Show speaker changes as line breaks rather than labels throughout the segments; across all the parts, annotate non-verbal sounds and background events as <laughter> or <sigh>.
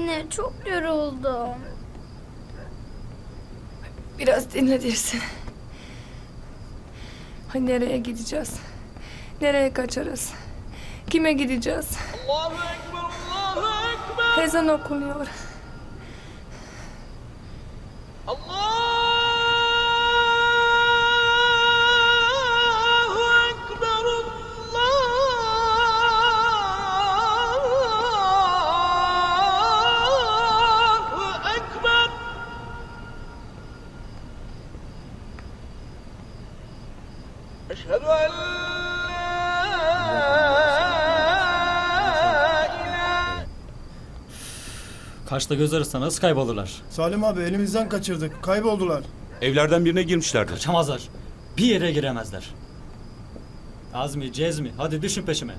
Anne çok yoruldum.
Biraz dinlenirsin. Nereye gideceğiz? Nereye kaçarız? Kime gideceğiz?
Allahu Ekber, Allahu Ekber.
Ezan okunuyor.
Kaçta göz arasında nasıl kaybolurlar?
Salim abi elimizden kaçırdık. Kayboldular.
Evlerden birine girmişlerdir.
Kaçamazlar. Bir yere giremezler. Azmi, Cezmi hadi düşün peşime.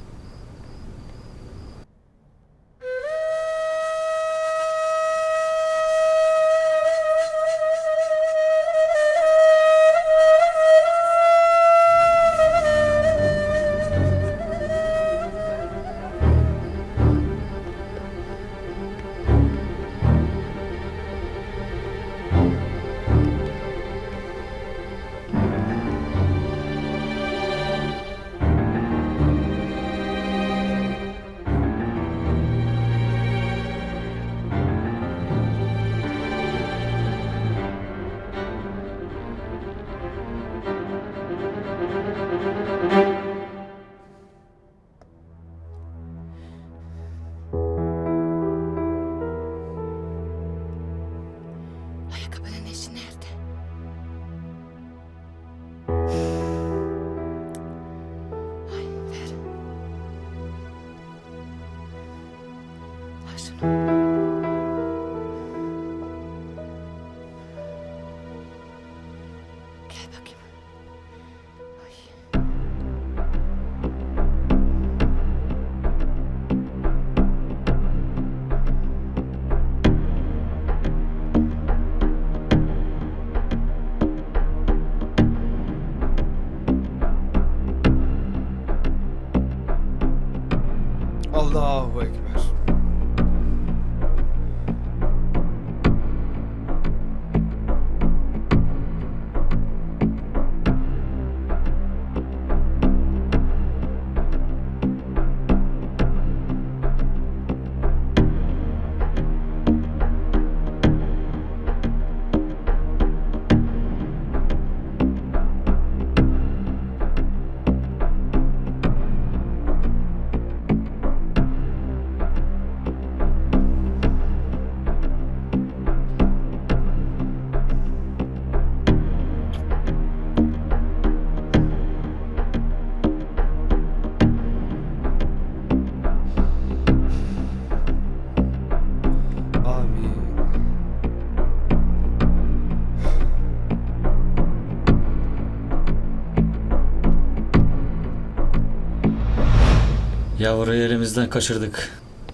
Yavruyu elimizden kaçırdık.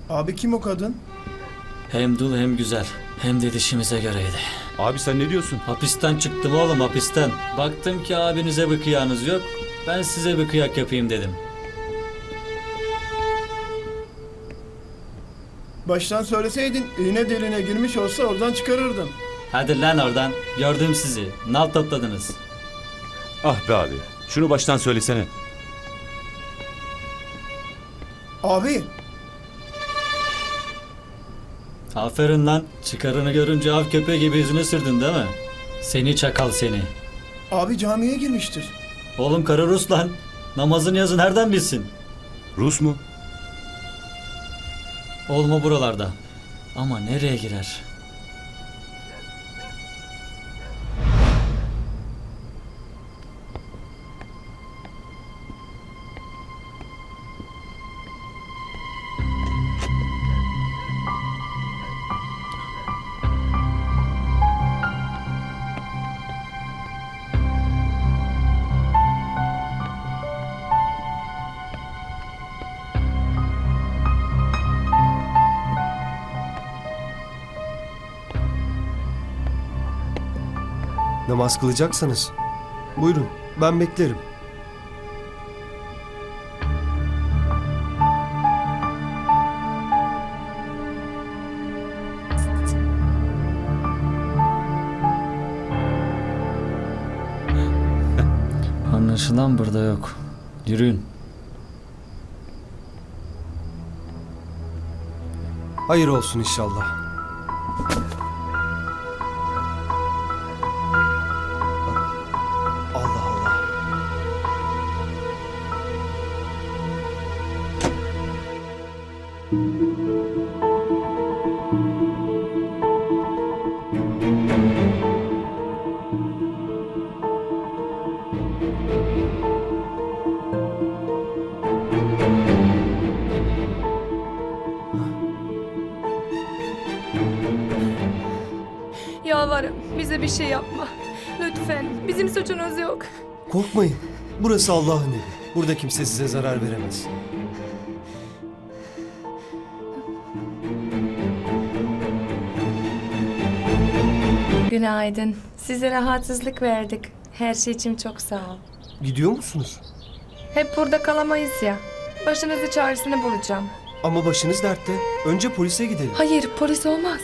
Abi kim o kadın?
Hem dul hem güzel. Hem de dişimize göreydi.
Abi sen ne diyorsun?
Hapisten çıktım oğlum hapisten. Baktım ki abinize bir kıyağınız yok. Ben size bir kıyak yapayım dedim.
Baştan söyleseydin iğne deliğine girmiş olsa oradan çıkarırdım.
Hadi lan oradan. Gördüm sizi. Nal topladınız.
Ah be abi. Şunu baştan söylesene.
Abi
Aferin lan. Çıkarını görünce av köpeği gibi yüzüne sürdün değil mi? Seni çakal seni.
abi camiye girmiştir.
Oğlum karı Rus lan. Namazın yazı nereden bilsin?
Rus mu?
Olma buralarda. Ama nereye girer?
Eğer baskılayacaksanız buyurun ben beklerim. <laughs>
Anlaşılan burada yok. Yürüyün.
Hayır olsun inşallah.
Yalvarırım bize bir şey yapma. Lütfen bizim suçunuz yok.
Korkmayın. Burası Allah'ın evi. Burada kimse size zarar veremez.
Günaydın. Size rahatsızlık verdik. Her şey için çok sağ ol.
Gidiyor musunuz?
Hep burada kalamayız ya. Başınızı çaresini bulacağım.
Ama başınız dertte. Önce polise gidelim.
Hayır, polis olmaz.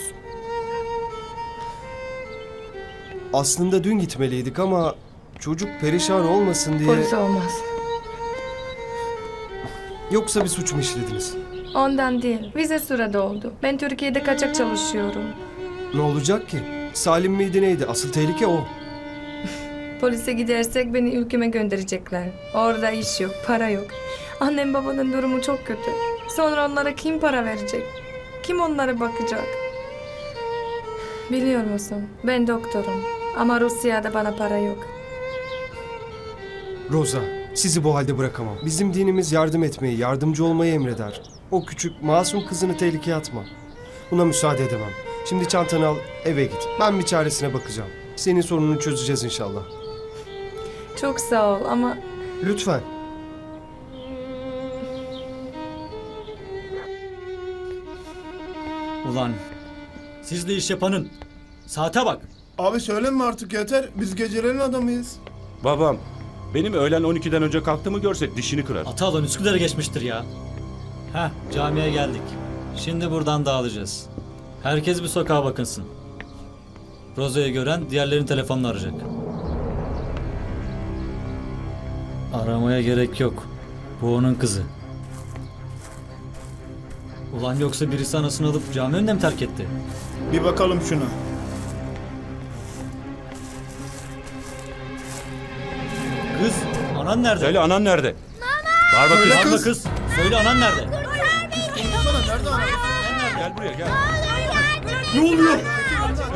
Aslında dün gitmeliydik ama çocuk perişan olmasın diye...
Polis olmaz.
Yoksa bir suç mu işlediniz?
Ondan değil. Vize sırada oldu. Ben Türkiye'de kaçak çalışıyorum.
Ne olacak ki? Salim miydi neydi? Asıl tehlike o. <laughs>
Polise gidersek beni ülkeme gönderecekler. Orada iş yok, para yok. Annem babanın durumu çok kötü. Sonra onlara kim para verecek? Kim onlara bakacak? Biliyor musun? Ben doktorum. Ama Rusya'da bana para yok.
Roza, sizi bu halde bırakamam. Bizim dinimiz yardım etmeyi, yardımcı olmayı emreder. O küçük, masum kızını tehlikeye atma. Buna müsaade edemem. Şimdi çantanı al, eve git. Ben bir çaresine bakacağım. Senin sorununu çözeceğiz inşallah.
Çok sağ ol ama
Lütfen.
Ulan siz de iş yapanın. Saate bak.
Abi söyleme artık yeter. Biz gecelerin adamıyız.
Babam benim öğlen 12'den önce kalktığımı görse dişini kırar.
Ata alan Üsküdar'a geçmiştir ya. Heh camiye geldik. Şimdi buradan dağılacağız. Herkes bir sokağa bakınsın. Roza'yı gören diğerlerin telefonunu arayacak. Aramaya gerek yok. Bu onun kızı. Ulan yoksa birisi anasını alıp cami önünde mi terk etti?
Bir bakalım şuna.
Kız, anan nerede?
Söyle anan nerede? Bağır bakayım.
Bağırma
kız.
kız. Söyle anan nerede?
Gel buraya gel.
Ne oluyor?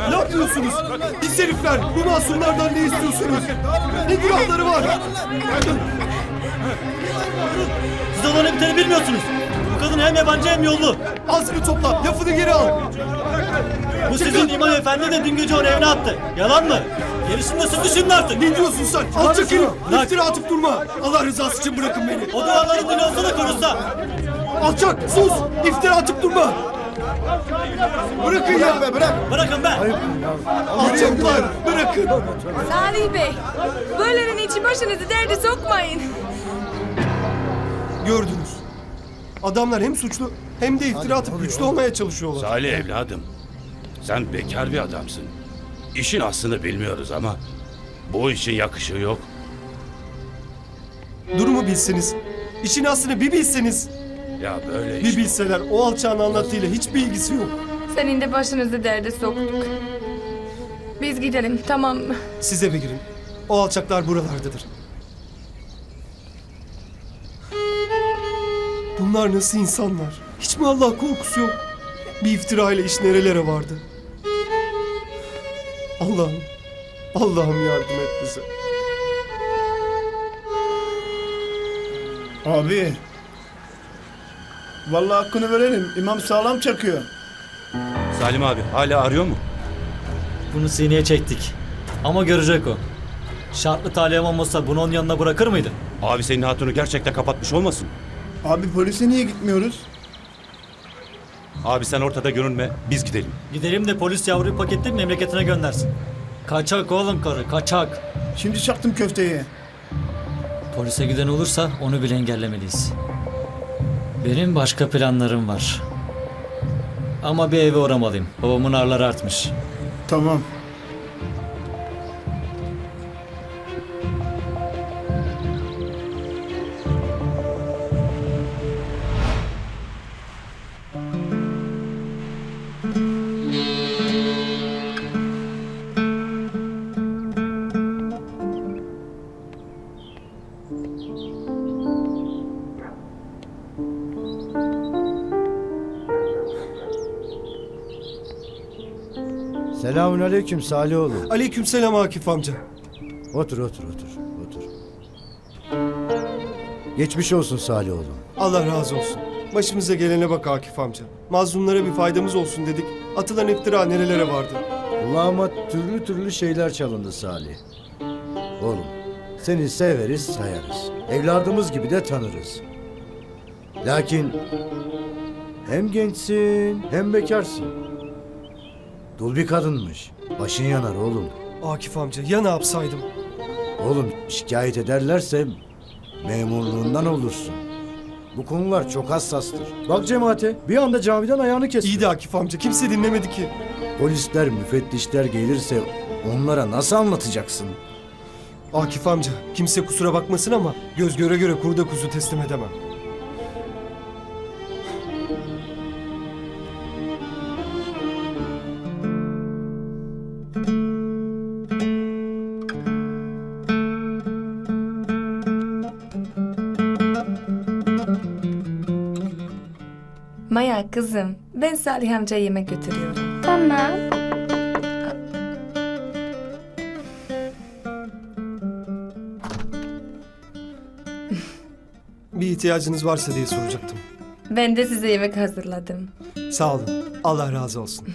Ne yapıyorsunuz? Pis herifler! Bu masumlardan ne istiyorsunuz? Ne günahları var?
Siz olanı biteni bilmiyorsunuz. Bu kadın hem yabancı hem yollu.
Azmi topla, lafını geri al.
Bu sizin imam efendi de dün gece onu evine attı. Yalan mı? Gerisini de siz düşünün artık.
Ne diyorsun sen? Alçak herif!
Bırak.
İftira atıp durma! Allah rızası için bırakın beni!
O duvarların dili olsa da konuşsa.
Alçak! Sus! İftira atıp durma! Bırakın ya! Be, bırak!
Bırakın be.
Alçaklar! Bırakın!
Salih Bey, böylenin için başınızı derde sokmayın.
Gördünüz. Adamlar hem suçlu hem de iftira atıp güçlü olmaya çalışıyorlar.
Salih evladım, sen bekar bir adamsın. İşin aslını bilmiyoruz ama bu işin yakışığı yok.
Durumu bilseniz, işin aslını bir bilseniz,
Ya böyle
bir bilseler o alçağın anlattığıyla hiçbir ilgisi yok.
Senin de başınızı derde soktuk. Biz gidelim, tamam mı?
Siz eve girin. O alçaklar buralardadır. Bunlar nasıl insanlar? Hiç mi Allah korkusu yok? Bir iftirayla iş nerelere vardı? Allah'ım, Allah'ım yardım et bize.
Abi. Vallahi hakkını verelim. İmam sağlam çakıyor.
Salim abi hala arıyor mu?
Bunu sineye çektik. Ama görecek o. Şartlı talihim olmasa bunu onun yanına bırakır mıydın?
Abi senin hatunu gerçekten kapatmış olmasın?
Abi polise niye gitmiyoruz?
Abi sen ortada görünme biz gidelim.
Gidelim de polis yavruyu paketleyip memleketine göndersin. Kaçak oğlum karı, kaçak.
Şimdi çaktım köfteyi.
Polise giden olursa onu bile engellemeliyiz. Benim başka planlarım var. Ama bir eve uğramalıyım. Babamın ağrıları artmış.
Tamam.
Selamun aleyküm Salihoğlu.
Aleykümselam Akif amca.
Otur otur otur otur. Geçmiş olsun Salihoğlu.
Allah razı olsun. Başımıza gelene bak Akif amca. Mazlumlara bir faydamız olsun dedik. Atılan iftira nerelere vardı.
Kulağıma türlü türlü şeyler çalındı Salih. Oğlum seni severiz sayarız. Evladımız gibi de tanırız. Lakin hem gençsin hem bekarsın. Dul bir kadınmış. Başın yanar oğlum.
Akif amca ya ne yapsaydım?
Oğlum şikayet ederlerse memurluğundan olursun. Bu konular çok hassastır. Bak cemaate bir anda camiden ayağını kesti.
İyi de Akif amca kimse dinlemedi ki.
Polisler, müfettişler gelirse onlara nasıl anlatacaksın?
Akif amca kimse kusura bakmasın ama göz göre göre kurda kuzu teslim edemem.
Kızım ben Salih amcaya yemek götürüyorum.
Tamam.
Bir ihtiyacınız varsa diye soracaktım.
Ben de size yemek hazırladım.
Sağ olun. Allah razı olsun.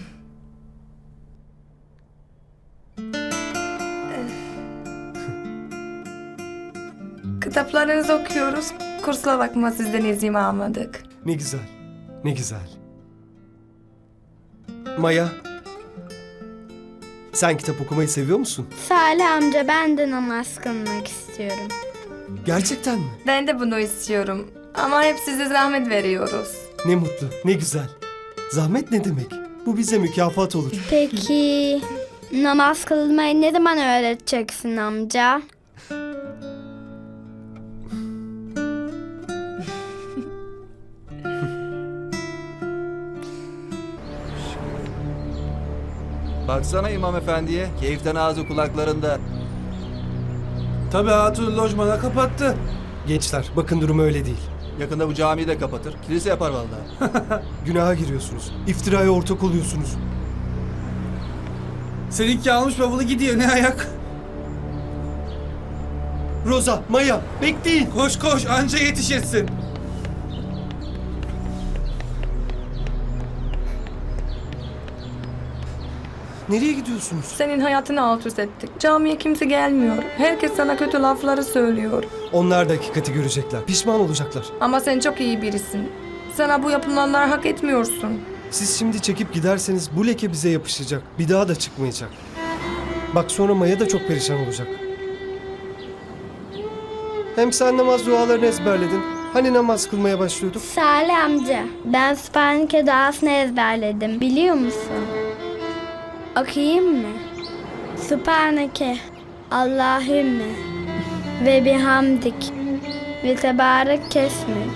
Kitaplarınızı okuyoruz. Kursla bakma sizden izin almadık.
Ne güzel. Ne güzel. Maya. Sen kitap okumayı seviyor musun?
Salih amca ben de namaz kılmak istiyorum.
Gerçekten mi?
Ben de bunu istiyorum. Ama hep size zahmet veriyoruz.
Ne mutlu, ne güzel. Zahmet ne demek? Bu bize mükafat olur.
Peki namaz kılmayı ne zaman öğreteceksin amca?
Baksana İmam Efendi'ye. Keyiften ağzı kulaklarında.
Tabii hatun lojmana kapattı.
Gençler, bakın durum öyle değil.
Yakında bu camiyi de kapatır. Kilise yapar vallahi. <laughs>
Günaha giriyorsunuz. İftiraya ortak oluyorsunuz.
Seninki almış bavulu gidiyor ne ayak?
Roza, Maya, bekleyin.
Koş koş anca yetişirsin.
Nereye gidiyorsunuz?
Senin hayatını alt üst ettik. Camiye kimse gelmiyor. Herkes sana kötü lafları söylüyor.
Onlar da hakikati görecekler. Pişman olacaklar.
Ama sen çok iyi birisin. Sana bu yapılanları hak etmiyorsun.
Siz şimdi çekip giderseniz bu leke bize yapışacak. Bir daha da çıkmayacak. Bak sonra Maya da çok perişan olacak. Hem sen namaz dualarını ezberledin. Hani namaz kılmaya başlıyorduk?
Salih amca ben Sübhaneke duasını ezberledim biliyor musun? Okuyayım mı? Sübhaneke Allahümme ve bihamdik ve tebarek kesmek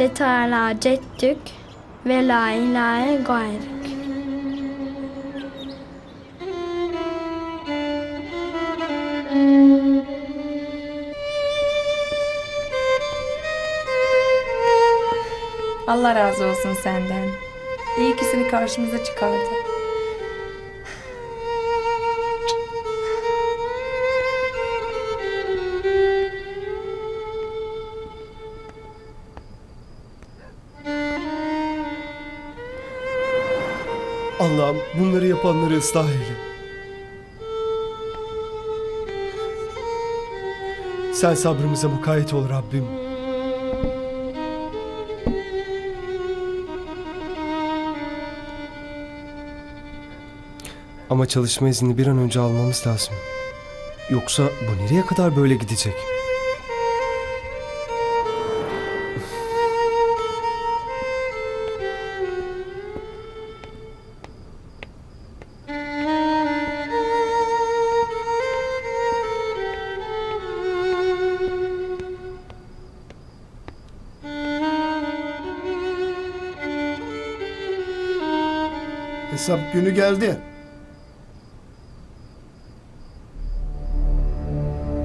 ve teala ceddük ve la ilahe gayrük.
Allah razı olsun senden. İyi ki seni karşımıza çıkardı.
Allah'ım bunları yapanları ıslah eyle. Sen sabrımıza mukayyet ol Rabbim. Ama çalışma izni bir an önce almamız lazım. Yoksa bu nereye kadar böyle gidecek?
Hesap günü geldi.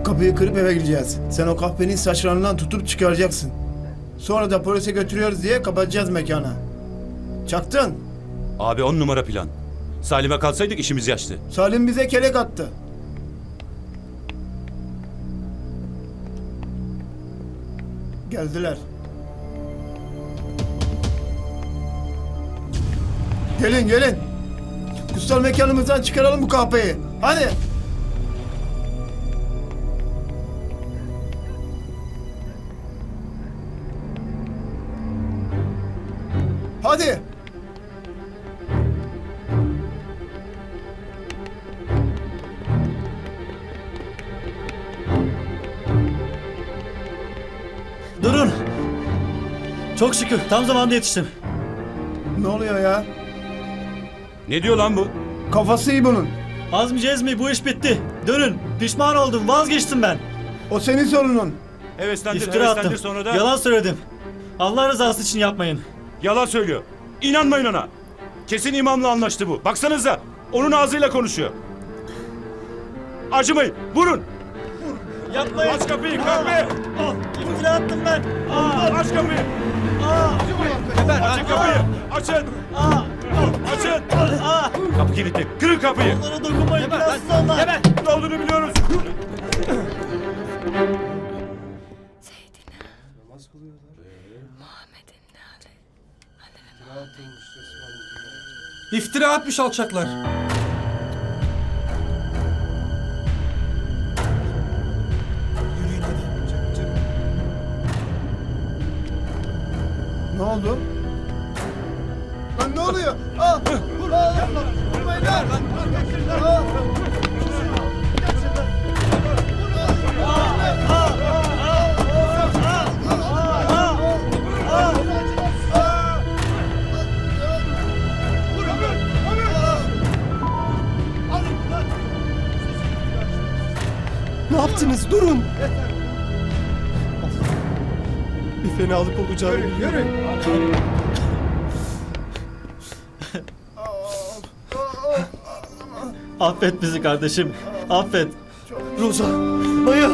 Kapıyı kırıp eve gideceğiz. Sen o kahvenin saçlarından tutup çıkaracaksın. Sonra da polise götürüyoruz diye kapatacağız mekanı. Çaktın.
Abi on numara plan. Salim'e kalsaydık işimiz yaştı.
Salim bize kelek attı. Geldiler. Gelin gelin. Kutsal mekanımızdan çıkaralım bu kahpeyi. Hadi. Hadi.
Durun. Çok şükür tam zamanda yetiştim.
Ne oluyor ya?
Ne diyor lan bu?
Kafası iyi bunun.
Azmi Cezmi bu iş bitti. Dönün. Pişman oldum vazgeçtim ben.
O senin sorunun.
Heveslendir,
İftira
heveslendir
attım.
sonra da
Yalan söyledim. Allah rızası için yapmayın.
yalan söylüyor. İnanmayın ona. Kesin imamla anlaştı bu. Baksanıza. Onun ağzıyla konuşuyor. Acımayın. Vurun.
Yapmayın.
Aç kapıyı kapıyı.
Ah, iftira attım ben. Ah,
Aç kapıyı.
ah,
Açın kapıyı. Açın.
ah,
Açın.
ah.
Kapı kilitli. Kırın kapıyı.
Onlara dokunmayın. Biraz onlar.
Ne olduğunu biliyoruz.
İftira atmış alçaklar.
Ne oldu? Oluyor? Ah! Vur! Ah!
Ne yaptınız? Durun. Bir fenalık olacağını biliyorum.
Affet bizi kardeşim. Affet.
Roza, Maya.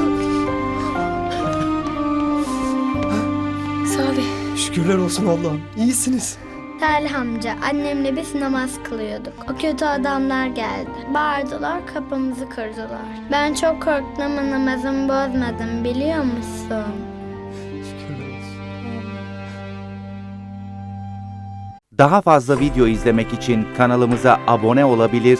Salih.
Şükürler olsun Allah'ım. İyisiniz.
Salih amca annemle biz namaz kılıyorduk. O kötü adamlar geldi. Bağırdılar kapımızı kırdılar. Ben çok korktum ama namazımı bozmadım biliyor musun?
Şükürler olsun.
Daha fazla video izlemek için kanalımıza abone olabilir,